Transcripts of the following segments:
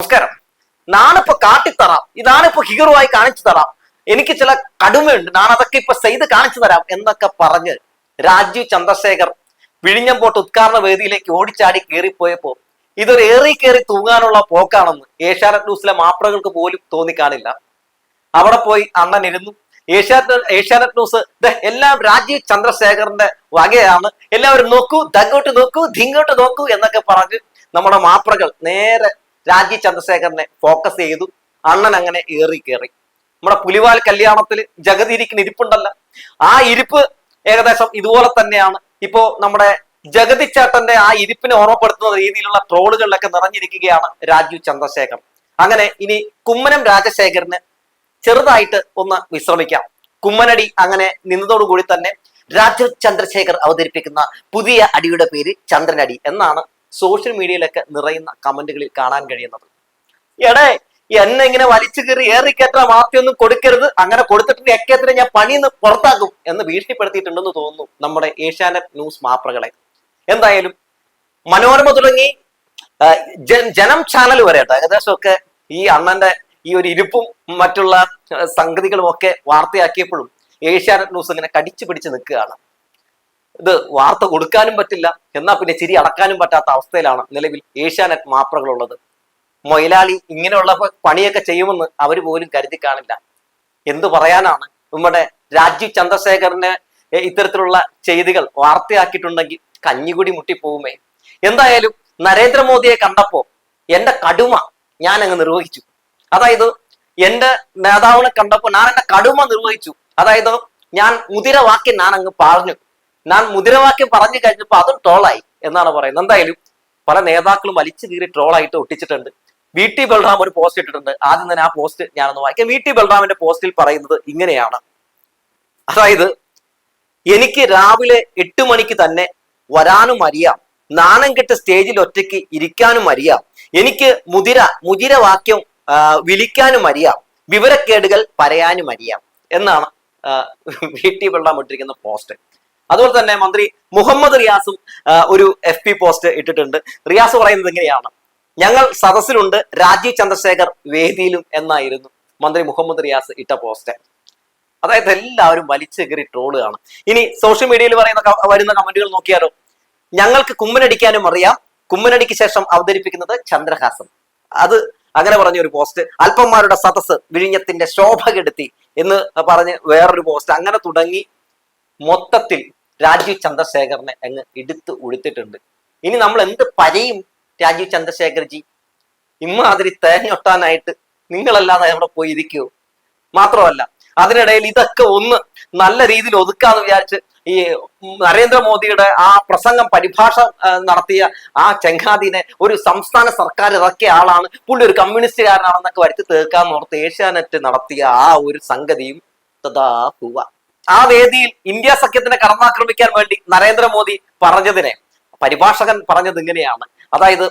നമസ്കാരം. നാണിപ്പോ കാട്ടിത്തറാം ഇതാണിപ്പോ ഹീറോയായി കാണിച്ചു തരാം എനിക്ക് ചില കടുമയുണ്ട്. ഞാൻ അതൊക്കെ ഇപ്പൊ ചെയ്ത് കാണിച്ചു തരാം എന്നൊക്കെ പറഞ്ഞ് രാജീവ് ചന്ദ്രശേഖർ വിഴിഞ്ഞമ്പോട്ട് ഉദ്ഘാടന വേദിയിലേക്ക് ഓടിച്ചാടി കയറിപ്പോയപ്പോ ഇതൊരു ഏറി കയറി തൂങ്ങാനുള്ള പോക്കാണെന്ന് ഏഷ്യാനെറ്റ് ന്യൂസിലെ മാപ്രകൾക്ക് പോലും തോന്നിക്കാണില്ല. അവിടെ പോയി അണ്ണൻ ഇരുന്നു. ഏഷ്യാനെറ്റ് ഏഷ്യാനെറ്റ് ന്യൂസ് എല്ലാം രാജീവ് ചന്ദ്രശേഖറിന്റെ വകയാണ്. എല്ലാവരും നോക്കൂ ദങ്ങോട്ട് നോക്കൂ ധിങ്ങോട്ട് നോക്കൂ എന്നൊക്കെ പറഞ്ഞ് നമ്മുടെ മാപ്രകൾ നേരെ രാജീവ് ചന്ദ്രശേഖരനെ ഫോക്കസ് ചെയ്തു. അണ്ണൻ അങ്ങനെ ഏറി കയറി നമ്മുടെ പുലിവാൽ കല്യാണത്തിൽ ജഗതി ഇരിക്കുന്ന ഇരിപ്പുണ്ടല്ലോ. ആ ഇരിപ്പ് ഏകദേശം ഇതുപോലെ തന്നെയാണ്. ഇപ്പോ നമ്മുടെ ജഗതി ചേട്ടന്റെ ആ ഇരിപ്പിനെ ഓർമ്മപ്പെടുത്തുന്ന രീതിയിലുള്ള ട്രോളുകളിലൊക്കെ നിറഞ്ഞിരിക്കുകയാണ് രാജു ചന്ദ്രശേഖർ അങ്ങനെ ഇനി കുമ്മനം രാജശേഖരന് ചെറുതായിട്ട് ഒന്ന് വിശ്രമിക്കാം. കുമ്മനടി അങ്ങനെ നിന്നതോടുകൂടി തന്നെ രാജു ചന്ദ്രശേഖർ അവതരിപ്പിക്കുന്ന പുതിയ അടിയുടെ പേര് ചന്ദ്രനടി എന്നാണ് സോഷ്യൽ മീഡിയയിലൊക്കെ നിറയുന്ന കമന്റുകളിൽ കാണാൻ കഴിയുന്നത്. എടേ എന്നെ ഇങ്ങനെ വലിച്ചു കയറി ഏറിക്കയറ്റ മാർത്തിയൊന്നും കൊടുക്കരുത്. അങ്ങനെ കൊടുത്തിട്ടുണ്ട് എക്കേത്തിനെ ഞാൻ പണിന്ന് പുറത്താക്കും എന്ന് ഭീഷണിപ്പെടുത്തിയിട്ടുണ്ടെന്ന് തോന്നുന്നു നമ്മുടെ ഏഷ്യാനെറ്റ് ന്യൂസ് മാപ്രകളെ. എന്തായാലും മനോരമ തുടങ്ങി ജനം ചാനൽ വരെ കേട്ടോ. ഏകദേശം ഈ അണ്ണന്റെ ഈ ഒരു ഇരിപ്പും മറ്റുള്ള സംഗതികളും ഒക്കെ വാർത്തയാക്കിയപ്പോഴും ഏഷ്യാനെറ്റ് ന്യൂസ് ഇങ്ങനെ കടിച്ചു പിടിച്ച് നിൽക്കുകയാണ്. ഇത് വാർത്ത കൊടുക്കാനും പറ്റില്ല. എന്നാൽ പിന്നെ ചിരി അടക്കാനും പറ്റാത്ത അവസ്ഥയിലാണ് നിലവിൽ ഏഷ്യാനെറ്റ് മാപ്രകളുള്ളത് മൊയിലാളി ഇങ്ങനെയുള്ള പണിയൊക്കെ ചെയ്യുമെന്ന് അവർ പോലും കരുതി കാണില്ല. എന്തു പറയാനാണ്? നമ്മുടെ രാജീവ് ചന്ദ്രശേഖരന് എ- ഇത്തരത്തിലുള്ള ചെയ്തികൾ വാർത്തയാക്കിയിട്ടുണ്ടെങ്കിൽ കഞ്ഞികുടി മുട്ടിപ്പോവുമേ. എന്തായാലും നരേന്ദ്രമോദിയെ കണ്ടപ്പോ എന്റെ കടുമ ഞാൻ അങ്ങ് നിർവഹിച്ചു. അതായത് എന്റെ നേതാവിനെ കണ്ടപ്പോ ഞാൻ എന്റെ കടുമ നിർവഹിച്ചു. അതായത് ഞാൻ മുതിരവാക്യം ഞാൻ അങ്ങ് പറഞ്ഞു ഞാൻ മുദ്രാവാക്യം പറഞ്ഞു കഴിഞ്ഞപ്പോൾ അതും ട്രോളായി എന്നാണ് പറയുന്നത്. എന്തായാലും പല നേതാക്കളും വലിച്ചു കീറി ട്രോളായിട്ട് ഒട്ടിച്ചിട്ടുണ്ട്. വി ടി ബൽറാം ഒരു പോസ്റ്റ് ഇട്ടിട്ടുണ്ട്. ആദ്യം തന്നെ ആ പോസ്റ്റ് ഞാനൊന്ന് വായിക്കാം. വി ടി ബൽറാമിന്റെ പോസ്റ്റിൽ പറയുന്നത് ഇങ്ങനെയാണ്. അതായത് എനിക്ക് രാവിലെ എട്ട് മണിക്ക് തന്നെ വരാനും അറിയാം. നാണം കെട്ട് സ്റ്റേജിൽ ഒറ്റയ്ക്ക് ഇരിക്കാനും അറിയാം. എനിക്ക് മുതിര മുതിരവാക്യം വിളിക്കാനും അറിയാം. വിവരക്കേടുകൾ പറയാനും അറിയാം. എന്നാണ് വി ടി ബൽറാം ഇട്ടിരിക്കുന്ന പോസ്റ്റ് അതുപോലെ തന്നെ മന്ത്രി മുഹമ്മദ് റിയാസും ഒരു എഫ് പി പോസ്റ്റ് ഇട്ടിട്ടുണ്ട്. റിയാസ് പറയുന്നത് ഇങ്ങനെയാണ്. ഞങ്ങൾ സദസ്സിലുണ്ട് രാജീവ് ചന്ദ്രശേഖർ വേദിയിലും എന്നായിരുന്നു മന്ത്രി മുഹമ്മദ് റിയാസ് ഇട്ട പോസ്റ്റ് അതായത് എല്ലാവരും വലിച്ചു കയറി ട്രോളുകയാണ് ഇനി സോഷ്യൽ മീഡിയയിൽ പറയുന്ന വരുന്ന കമന്റുകൾ നോക്കിയാലോ. ഞങ്ങൾക്ക് കുമ്മനടിക്കാനും അറിയാം. കുമ്മനടിക്ക് ശേഷം അവതരിപ്പിക്കുന്നത് ചന്ദ്രഹാസം അത് അങ്ങനെ പറഞ്ഞ ഒരു പോസ്റ്റ് അല്പന്മാരുടെ സദസ്സ് വിഴിഞ്ഞത്തിന്റെ ശോഭ കെടുത്തി എന്ന് പറഞ്ഞ് വേറൊരു പോസ്റ്റ് അങ്ങനെ തുടങ്ങി മൊത്തത്തിൽ രാജീവ് ചന്ദ്രശേഖറിനെ അങ്ങ് എടുത്ത് ഉഴുത്തിട്ടുണ്ട്. ഇനി നമ്മൾ എന്ത് പരയും രാജീവ് ചന്ദ്രശേഖർജി? ഇമ്മാതിരി തേഞ്ഞൊട്ടാനായിട്ട് നിങ്ങളല്ലാതെ അവിടെ പോയി ഇരിക്കുവോ? മാത്രമല്ല അതിനിടയിൽ ഇതൊക്കെ ഒന്ന് നല്ല രീതിയിൽ ഒതുക്കാന്ന് വിചാരിച്ച് ഈ നരേന്ദ്രമോദിയുടെ ആ പ്രസംഗം പരിഭാഷ നടത്തിയ ആ ചെങ്കാദിനെ ഒരു സംസ്ഥാന സർക്കാർ ഇറക്കിയ ആളാണ്. പുള്ളി ഒരു കമ്മ്യൂണിസ്റ്റുകാരനാണെന്നൊക്കെ വരുത്തി തീർക്കാന്ന് ഓർത്ത് ഏഷ്യാനെറ്റ് നടത്തിയ ആ ഒരു സംഗതിയും തഥാ ഹുവ. ആ വേദിയിൽ ഇന്ത്യ സഖ്യത്തിനെ കടന്നാക്രമിക്കാൻ വേണ്ടി നരേന്ദ്രമോദി പറഞ്ഞതിനെ പരിഭാഷകൻ പറഞ്ഞത് ഇങ്ങനെയാണ്. അതായത്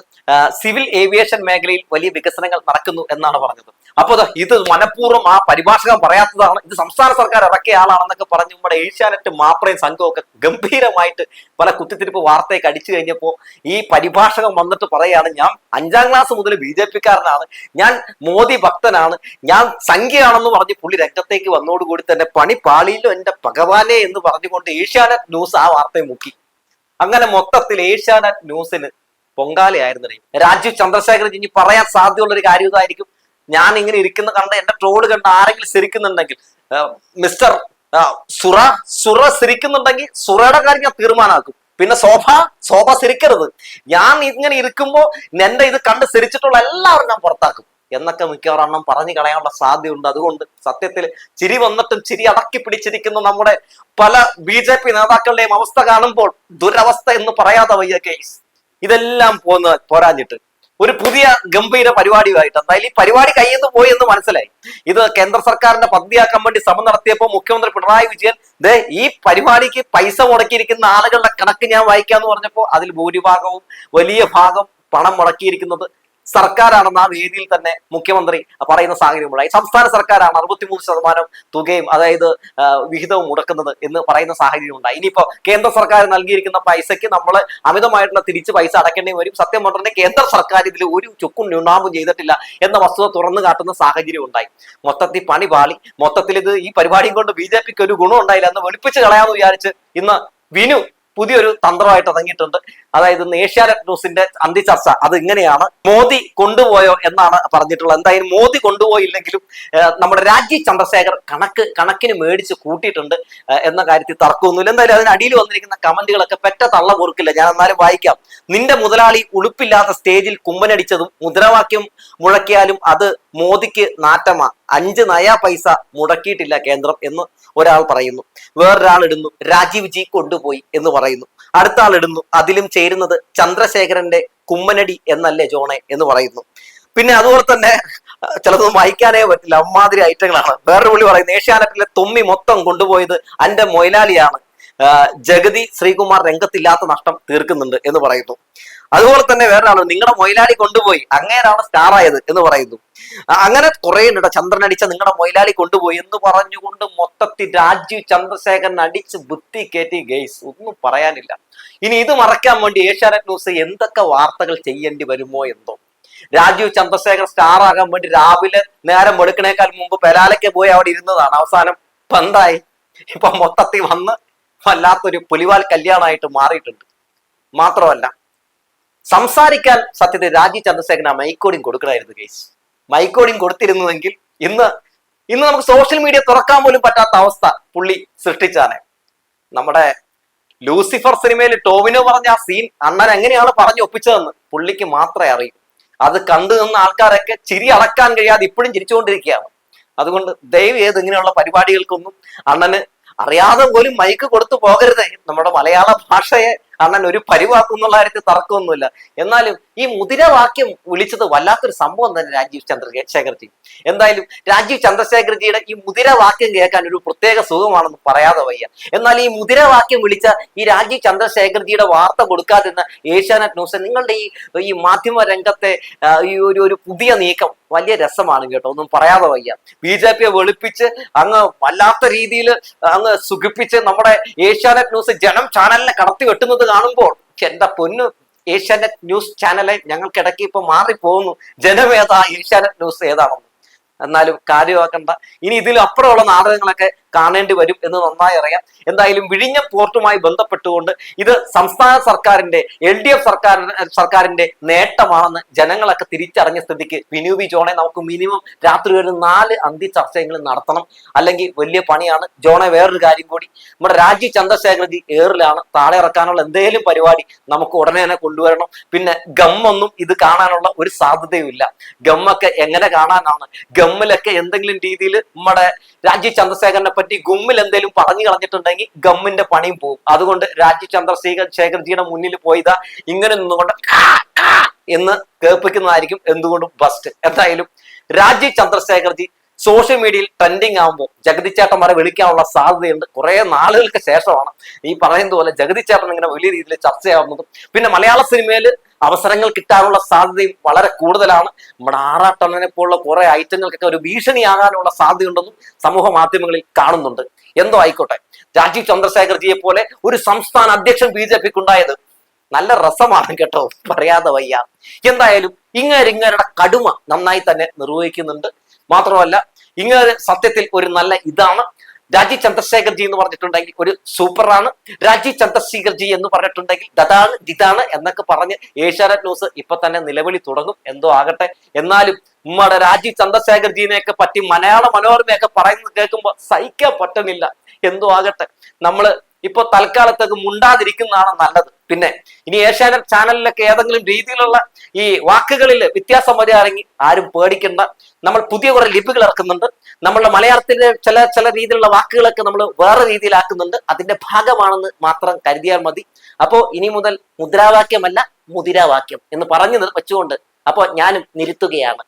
സിവിൽ ഏവിയേഷൻ മേഖലയിൽ വലിയ വികസനങ്ങൾ നടക്കുന്നു എന്നാണ് പറഞ്ഞത്. അപ്പോൾ ഇത് മനഃപൂർവം ആ പരിഭാഷകൻ പറയാത്തതാണ്. ഇത് സംസ്ഥാന സർക്കാർ ഇറക്കിയ ആളാണെന്നൊക്കെ പറഞ്ഞു നമ്മുടെ ഏഷ്യാനെറ്റ് മാപ്രയും സംഘമൊക്കെ ഗംഭീരമായിട്ട് പല കുത്തിത്തിരിപ്പ് വാർത്തയൊക്കെ അടിച്ചു കഴിഞ്ഞപ്പോ ഈ പരിഭാഷകം വന്നിട്ട് പറയുകയാണ് ഞാൻ അഞ്ചാം ക്ലാസ് മുതൽ ബി ജെ പിക്കാരനാണ്. ഞാൻ മോദി ഭക്തനാണ്. ഞാൻ സംഖ്യയാണെന്ന് പറഞ്ഞ് പുള്ളി രംഗത്തേക്ക് വന്നോടുകൂടി തന്നെ പണി പാളിയിലും എന്റെ ഭഗവാനെ എന്ന് പറഞ്ഞുകൊണ്ട് ഏഷ്യാനെറ്റ് ന്യൂസ് ആ വാർത്തയെ മുക്കി. അങ്ങനെ മൊത്തത്തിൽ ഏഷ്യാനെറ്റ് ന്യൂസിന് പൊങ്കാലയായിരുന്നു രാജീവ് ചന്ദ്രശേഖരൻ ഇനി പറയാൻ സാധ്യതയുള്ള ഒരു കാര്യം ഇതായിരിക്കും. ഞാൻ ഇങ്ങനെ ഇരിക്കുന്ന കണ്ട എന്റെ ട്രോൾ കണ്ട ആരെങ്കിലും സിരിക്കുന്നുണ്ടെങ്കിൽ മിസ്റ്റർ സുറ സുറ സിരിക്കുന്നുണ്ടെങ്കിൽ സുറയുടെ കാര്യം ഞാൻ തീരുമാനമാക്കും. പിന്നെ ശോഭ ശോഭ സിരിക്കരുത് ഞാൻ ഇങ്ങനെ ഇരിക്കുമ്പോൾ എന്റെ ഇത് കണ്ട് സിരിച്ചിട്ടുള്ള എല്ലാവരും ഞാൻ പുറത്താക്കും. എന്നൊക്കെ മിക്കവാറെണ്ണം പറഞ്ഞു കളയാനുള്ള സാധ്യതയുണ്ട്. അതുകൊണ്ട് സത്യത്തിൽ ചിരി വന്നിട്ടും ചിരി അടക്കി പിടിച്ചിരിക്കുന്ന നമ്മുടെ പല ബി നേതാക്കളുടെയും അവസ്ഥ കാണുമ്പോൾ ദുരവസ്ഥ എന്ന് പറയാതെ വയ്യ കേസ് ഇതെല്ലാം പോന്ന് പോരാഞ്ഞിട്ട്. ഒരു പുതിയ ഗംഭീര പരിപാടിയുമായിട്ട് എന്തായാലും ഈ പരിപാടി കയ്യിൽ നിന്ന് പോയി എന്ന് മനസ്സിലായി. ഇത് കേന്ദ്ര സർക്കാരിന്റെ പദ്ധതിയാക്കാൻ വേണ്ടി ശ്രമം നടത്തിയപ്പോൾ മുഖ്യമന്ത്രി പിണറായി വിജയൻ ദേ ഈ പരിപാടിക്ക് പൈസ മുടക്കിയിരിക്കുന്ന ആളുകളുടെ കണക്ക് ഞാൻ വായിക്കാന്ന് പറഞ്ഞപ്പോൾ അതിൽ ഭൂരിഭാഗവും വലിയ ഭാഗം പണം മുടക്കിയിരിക്കുന്നത് സർക്കാരാണെന്ന് ആ വേദിയിൽ തന്നെ മുഖ്യമന്ത്രി പറയുന്ന സാഹചര്യമുണ്ടായി സംസ്ഥാന സർക്കാരാണ് അറുപത്തിമൂന്ന് ശതമാനം തുകയും അതായത് വിഹിതവും മുടക്കുന്നത് എന്ന് പറയുന്ന സാഹചര്യം ഉണ്ടായി ഇനിയിപ്പോ കേന്ദ്ര സർക്കാർ നൽകിയിരിക്കുന്ന പൈസയ്ക്ക് നമ്മൾ അമിതമായിട്ടുള്ള തിരിച്ച് പൈസ അടക്കേണ്ടി വരും. സത്യം പറഞ്ഞാൽ കേന്ദ്ര സർക്കാർ ഇതിൽ ഒരു ചുക്കും ന്യൂനാമം ചെയ്തിട്ടില്ല എന്ന വസ്തുത തുറന്നു കാട്ടുന്ന സാഹചര്യം ഉണ്ടായി. മൊത്തത്തിൽ പണി പാളി മൊത്തത്തിൽ ഇത് ഈ പരിപാടിയും കൊണ്ട് ബി ജെ പിക്ക് ഒരു ഗുണം ഉണ്ടായില്ല എന്ന് വെളുപ്പിച്ച് കളയാമെന്ന് വിചാരിച്ച് ഇന്ന് വിനു പുതിയൊരു തന്ത്രമായിട്ട് ഇറങ്ങിയിട്ടുണ്ട്. അതായത് ഏഷ്യാനെറ്റ് ന്യൂസിന്റെ അന്തിചർച്ച അത് ഇങ്ങനെയാണ്. മോദി കൊണ്ടുപോയോ എന്നാണ് പറഞ്ഞിട്ടുള്ളത്. എന്തായാലും മോദി കൊണ്ടുപോയില്ലെങ്കിലും നമ്മുടെ രാജീവ് ചന്ദ്രശേഖർ കണക്ക് കണക്കിന് മേടിച്ച് കൂട്ടിയിട്ടുണ്ട് എന്ന കാര്യത്തിൽ തർക്കമൊന്നുമില്ല. എന്തായാലും അതിന് അടിയിൽ വന്നിരിക്കുന്ന കമന്റുകളൊക്കെ പെറ്റ തള്ള പൊറുക്കില്ല ഞാൻ എന്നാലും വായിക്കാം. നിന്റെ മുതലാളി ഉളുപ്പില്ലാത്ത സ്റ്റേജിൽ കുമ്മനടിച്ചതും മുദ്രാവാക്യം മുഴക്കിയാലും അത് മോദിക്ക് നാറ്റമ. അഞ്ച് നയാ പൈസ മുടക്കിയിട്ടില്ല കേന്ദ്രം എന്ന് ഒരാൾ പറയുന്നു. വേറൊരാൾ ഇടുന്നു രാജീവ് ജി കൊണ്ടുപോയി എന്ന് പറയുന്നു. അടുത്ത ആൾ ഇടുന്നു അതിലും ചേരുന്നത് ചന്ദ്രശേഖരന്റെ കുമ്മനടി എന്നല്ലേ ജോണെ എന്ന് പറയുന്നു. പിന്നെ അതുപോലെ തന്നെ ചിലതൊന്നും വായിക്കാനേ പറ്റില്ല അമ്മാതിരി ഐറ്റങ്ങളാണ്. വേറൊരു പുള്ളി പറയുന്നത് ഏഷ്യാനെറ്റിലെ തുമ്മി മൊത്തം കൊണ്ടുപോയത് അന്റെ മൊയിലാലിയാണ്. ജഗതി ശ്രീകുമാർ രംഗത്തില്ലാത്ത നഷ്ടം തീർക്കുന്നുണ്ട് എന്ന് പറയുന്നു. അതുപോലെ തന്നെ വേറൊരാൾ നിങ്ങളുടെ മൊയിലാളി കൊണ്ടുപോയി. അങ്ങനെയാണ് സ്റ്റാർ ആയത് എന്ന് പറയുന്നു. അങ്ങനെ കുറെ ഉണ്ട് ചന്ദ്രൻ അടിച്ച നിങ്ങളുടെ മൊയിലാളി കൊണ്ടുപോയി എന്ന് പറഞ്ഞുകൊണ്ട് മൊത്തത്തിൽ രാജീവ് ചന്ദ്രശേഖരൻ അടിച്ച് ബുദ്ധി കയറ്റി ഗെയ്സ് ഒന്നും പറയാനില്ല. ഇനി ഇത് മറക്കാൻ വേണ്ടി ഏഷ്യാനെറ്റ് ന്യൂസ് എന്തൊക്കെ വാർത്തകൾ ചെയ്യേണ്ടി വരുമോ എന്തോ. രാജീവ് ചന്ദ്രശേഖർ സ്റ്റാർ ആകാൻ വേണ്ടി രാവിലെ നേരം വെളുക്കണേക്കാൾ മുമ്പ് പെലാലയ്ക്ക് പോയി അവിടെ ഇരുന്നതാണ്. അവസാനം പന്തായി ഇപ്പൊ മൊത്തത്തിൽ വന്ന് വല്ലാത്തൊരു പുലിവാൽ കല്യാണമായിട്ട് മാറിയിട്ടുണ്ട്. മാത്രമല്ല സംസാരിക്കാൻ സത്യത്തിൽ രാജീവ് ചന്ദ്രശേഖരൻ ആ മൈക്കോടിയും കൊടുക്കണമായിരുന്നു കേസ് മൈക്കോടിയും കൊടുത്തിരുന്നുവെങ്കിൽ ഇന്ന് ഇന്ന് നമുക്ക് സോഷ്യൽ മീഡിയ തുറക്കാൻ പോലും പറ്റാത്ത അവസ്ഥ പുള്ളി സൃഷ്ടിച്ചാണ്. നമ്മുടെ ലൂസിഫർ സിനിമയിൽ ടോവിനോ പറഞ്ഞ ആ സീൻ അണ്ണൻ എങ്ങനെയാണ് പറഞ്ഞു ഒപ്പിച്ചതെന്ന് പുള്ളിക്ക് മാത്രമേ അറിയൂ. അത് കണ്ടു നിന്ന ആൾക്കാരൊക്കെ ചിരി അടക്കാൻ കഴിയാതെ ഇപ്പോഴും ചിരിച്ചുകൊണ്ടിരിക്കുകയാണ്. അതുകൊണ്ട് ദയവ് ചെയ്ത് ഇങ്ങനെയുള്ള പരിപാടികൾക്കൊന്നും അണ്ണന് അറിയാതെ പോലും മൈക്ക് കൊടുത്തു പോകരുത്. നമ്മുടെ മലയാള ഭാഷയെ അണ്ണൻ ഒരു പരിവാക്കും പരിവാക്കുന്നുള്ള കാര്യത്തിൽ തർക്കമൊന്നുമില്ല. എന്നാലും ഈ മുതിരവാക്യം വിളിച്ചത് വല്ലാത്തൊരു സംഭവം തന്നെ രാജീവ് ചന്ദ്രശേഖർജി എന്തായാലും രാജീവ് ചന്ദ്രശേഖർജിയുടെ ഈ മുതിരവാക്യം കേൾക്കാൻ ഒരു പ്രത്യേക സുഖമാണെന്ന് പറയാതെ വയ്യ. എന്നാൽ ഈ മുതിരവാക്യം വിളിച്ച ഈ രാജീവ് ചന്ദ്രശേഖർജിയുടെ വാർത്ത കൊടുക്കാതിരുന്ന ഏഷ്യാനെറ്റ് ന്യൂസ് നിങ്ങളുടെ ഈ ഈ മാധ്യമ രംഗത്തെ ഈ ഒരു ഒരു പുതിയ നീക്കം വലിയ രസമാണ് കേട്ടോ. ഒന്നും പറയാതെ വയ്യ. ബി ജെ പിയെ വെളുപ്പിച്ച് അങ്ങ് വല്ലാത്ത രീതിയിൽ അങ്ങ് സുഖിപ്പിച്ച് നമ്മുടെ ഏഷ്യാനെറ്റ് ന്യൂസ് ജനം ചാനലിനെ കടത്തി വെട്ടുന്നത് കാണുമ്പോൾ എന്റെ പൊന്നു? ഏഷ്യാനെറ്റ് ന്യൂസ് ചാനലെ ഞങ്ങൾക്കിടയ്ക്ക് ഇപ്പൊ മാറിപ്പോകുന്നു. ജനമേതാ ഏഷ്യാനെറ്റ് ന്യൂസ് ഏതാണെന്ന്. എന്നാലും കാര്യമാക്കണ്ട. ഇനി ഇതിലും അപ്പുറമുള്ള നാടകങ്ങളൊക്കെ കാണേണ്ടി വരും എന്ന് നന്നായി അറിയാം. എന്തായാലും വിഴിഞ്ഞ പോർട്ടുമായി ബന്ധപ്പെട്ടുകൊണ്ട് ഇത് സംസ്ഥാന സർക്കാരിന്റെ എൽ ഡി എഫ് സർക്കാർ സർക്കാരിന്റെ നേട്ടമാണെന്ന് ജനങ്ങളൊക്കെ തിരിച്ചറിഞ്ഞ സ്ഥിതിക്ക് വിനു വി ജോണെ നമുക്ക് മിനിമം രാത്രി ഒരു നാല് അന്തി ചർച്ചയെങ്കിലും നടത്തണം. അല്ലെങ്കിൽ വലിയ പണിയാണ്. ജോണെ വേറൊരു കാര്യം കൂടി. നമ്മുടെ രാജീവ് ചന്ദ്രശേഖരജി ഏറിലാണ്. താഴെ ഇറക്കാനുള്ള എന്തെങ്കിലും പരിപാടി നമുക്ക് ഉടനെ തന്നെ കൊണ്ടുവരണം. പിന്നെ ഗമ്മൊന്നും ഇത് കാണാനുള്ള ഒരു സാധ്യതയും ഇല്ല. ഗമ്മൊക്കെ എങ്ങനെ കാണാനാണ്? ഗമ്മിലൊക്കെ എന്തെങ്കിലും രീതിയിൽ നമ്മുടെ രാജീവ് ചന്ദ്രശേഖരനെ പറ്റി ഗുമ്മിൽ എന്തെങ്കിലും പറഞ്ഞു കളഞ്ഞിട്ടുണ്ടെങ്കിൽ ഗമ്മിന്റെ പണിയും പോകും. അതുകൊണ്ട് രാജ്യ ചന്ദ്രശേഖർ ശേഖർജിയുടെ മുന്നിൽ പോയതാ ഇങ്ങനെ നിന്നുകൊണ്ട് എന്ന് കേൾപ്പിക്കുന്നതായിരിക്കും എന്തുകൊണ്ടും ബെസ്റ്റ് എന്തായാലും രാജീവ് ചന്ദ്രശേഖർജി സോഷ്യൽ മീഡിയയിൽ ട്രെൻഡിങ് ആകുമ്പോൾ ജഗതി ചേട്ടന്മാരെ വിളിക്കാനുള്ള സാധ്യതയുണ്ട്. കുറെ നാളുകൾക്ക് ശേഷമാണ് ഈ പറയുന്നത് പോലെ ജഗതി ചേട്ടൻ ഇങ്ങനെ വലിയ രീതിയിൽ ചർച്ചയാവുന്നതും. പിന്നെ മലയാള സിനിമയിൽ അവസരങ്ങൾ കിട്ടാനുള്ള സാധ്യതയും വളരെ കൂടുതലാണ്. നമ്മുടെ ആറാട്ടണ്ണനെ പോലുള്ള കുറെ ഐറ്റങ്ങൾക്കൊക്കെ ഒരു ഭീഷണിയാകാനുള്ള സാധ്യതയുണ്ടെന്നും സമൂഹ മാധ്യമങ്ങളിൽ കാണുന്നുണ്ട്. എന്തോ ആയിക്കോട്ടെ. രാജീവ് ചന്ദ്രശേഖർജിയെ പോലെ ഒരു സംസ്ഥാന അധ്യക്ഷൻ ബി ജെ പിക്ക് ഉണ്ടായത് നല്ല രസമാണ് കേട്ടോ. പറയാതെ വയ്യ. എന്തായാലും ഇങ്ങേരിങ്ങേരുടെ കടുമ നന്നായി തന്നെ നിർവഹിക്കുന്നുണ്ട്. മാത്രമല്ല ഇങ്ങനെ സത്യത്തിൽ ഒരു നല്ല ഇതാണ്. രാജീവ് ചന്ദ്രശേഖർജി എന്ന് പറഞ്ഞിട്ടുണ്ടെങ്കിൽ ഒരു സൂപ്പറാണ്. രാജി ചന്ദ്രശേഖർജി എന്ന് പറഞ്ഞിട്ടുണ്ടെങ്കിൽ ദതാണ് ഇതാണ് എന്നൊക്കെ പറഞ്ഞ് ഏഷ്യാനെറ്റ് ന്യൂസ് ഇപ്പൊ തന്നെ നിലവിളി തുടങ്ങും. എന്തോ ആകട്ടെ. എന്നാലും നമ്മുടെ രാജി ചന്ദ്രശേഖർജിനെയൊക്കെ പറ്റി മലയാള മനോരമയൊക്കെ പറയുന്നത് കേൾക്കുമ്പോൾ സഹിക്കാൻ പറ്റുന്നില്ല. എന്തോ ആകട്ടെ. നമ്മൾ ഇപ്പൊ തൽക്കാലത്തേക്ക് മുണ്ടാതിരിക്കുന്നതാണ് നല്ലത്. പിന്നെ ഇനി ഏഷ്യാനെറ്റ് ചാനലിലൊക്കെ ഏതെങ്കിലും രീതിയിലുള്ള ഈ വാക്കുകളിൽ വ്യത്യാസം വരികയാണെങ്കിൽ ആരും പേടിക്കണ്ട. നമ്മൾ പുതിയ കുറെ ലിപികൾ ഇറക്കുന്നുണ്ട്. നമ്മളുടെ മലയാളത്തിന്റെ ചില ചില രീതിയിലുള്ള വാക്കുകളൊക്കെ നമ്മൾ വേറെ രീതിയിലാക്കുന്നുണ്ട്. അതിന്റെ ഭാഗമാണെന്ന് മാത്രം കരുതിയാൽ മതി. അപ്പോ ഇനി മുതൽ മുദ്രാവാക്യമല്ല മുതിരാവാക്യം എന്ന് പറഞ്ഞു വെച്ചുകൊണ്ട് അപ്പോ ഞാനും നിരുത്തുകയാണ്.